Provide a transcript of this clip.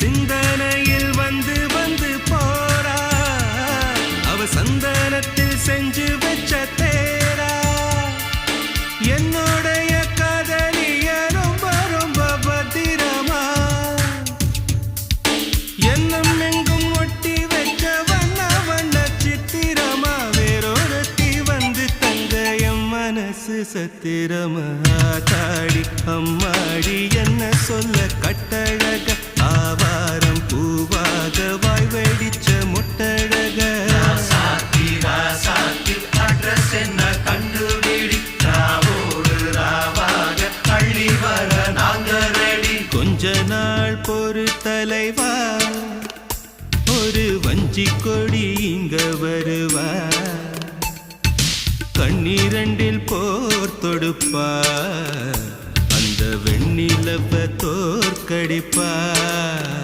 சிந்தனையில் வந்து வந்து போறா அவ சந்தனத்தில் செஞ்சு வச்ச தேரா. என்னுடைய கதலிய ரொம்ப ரொம்ப பத்திரமா. என்னும் எங்கும் ஒட்டி வைக்க வண்ண வண்ண சித்திரமா. வேறொருத்தி வந்து தங்க என் மனசு சத்திரமா. தாடி அம்மாடி என்ன சொல்ல கட்ட கொஞ்ச நாள் பொறு தலைவா ஒரு வஞ்சி கொடி இங்க வருவா? கண்ணீரண்டில் போர் தொடுப்பா? அந்த வெண்ணிலப்ப தோற்கடிப்பா?